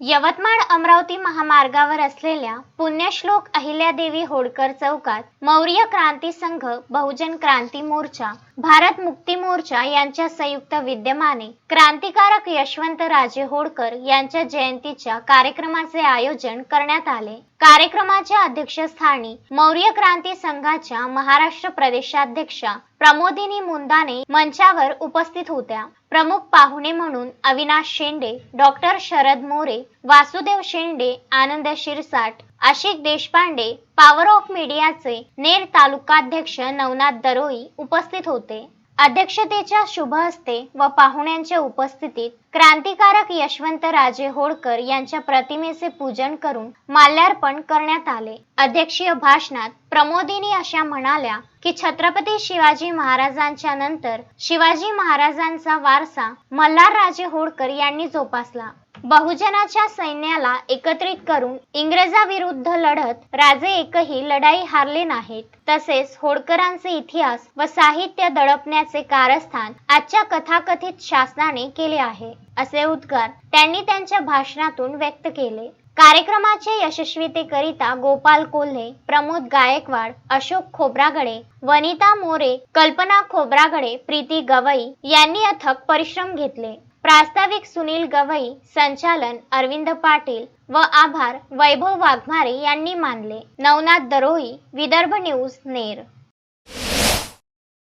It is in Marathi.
यवतमाळ अमरावती महामार्गावर असलेल्या पुण्यश्लोक अहिल्यादेवी होळकर चौकात मौर्य क्रांती संघ बहुजन क्रांती मोर्चा भारत मुक्ती मोर्चा यांच्या संयुक्त विद्यमाने क्रांतिकारक यशवंतराजे होळकर यांच्या जयंतीच्या कार्यक्रमाचे आयोजन करण्यात आले. कार्यक्रमाच्या अध्यक्षस्थानी मौर्य क्रांती संघाच्या महाराष्ट्र प्रदेशाध्यक्षा प्रमोदिनी मुंदाने मंचावर उपस्थित होत्या. प्रमुख पाहुणे म्हणून Avinash Shende doctor Sharad More Vasudev Shende Anand Shirsat Ashik Deshpande power of मीडियाचे नेर तालुकाध्यक्ष नवनाथ दरोई उपस्थित होते. अध्यक्षतेच्या शुभ हस्ते व पाहुण्यांच्या उपस्थितीत क्रांतिकारक यशवंतराजे होळकर यांच्या प्रतिमेचे पूजन करून माल्यार्पण करण्यात आले. अध्यक्षीय भाषणात प्रमोदिनी अशा म्हणाल्या की छत्रपती शिवाजी महाराजांच्या नंतर शिवाजी महाराजांचा वारसा मल्हार राजे होळकर यांनी जोपासला. बहुजनाच्या सैन्याला एकत्रित करून इंग्रजाविरुद्ध लढत राजे एकही लढाई हारले नाहीत. तसेच होळकरांचे इतिहास व साहित्य दडपण्याचे कारस्थान आजच्या कथाकथित शासनाने केले आहे असे उद्गार त्यांनी त्यांच्या भाषणातून व्यक्त केले. कार्यक्रमाचे यशस्वीतेकरिता गोपाल कोल्हे प्रमोद गायकवाड अशोक खोब्रागडे वनिता मोरे कल्पना खोब्रागडे प्रीती गवई यांनी अथक परिश्रम घेतले. प्रास्ताविक सुनील गवई संचालन अरविंद पाटील व आभार वैभव वाघमारे यांनी मानले. नवनाथ दरोही विदर्भ न्यूज नेर.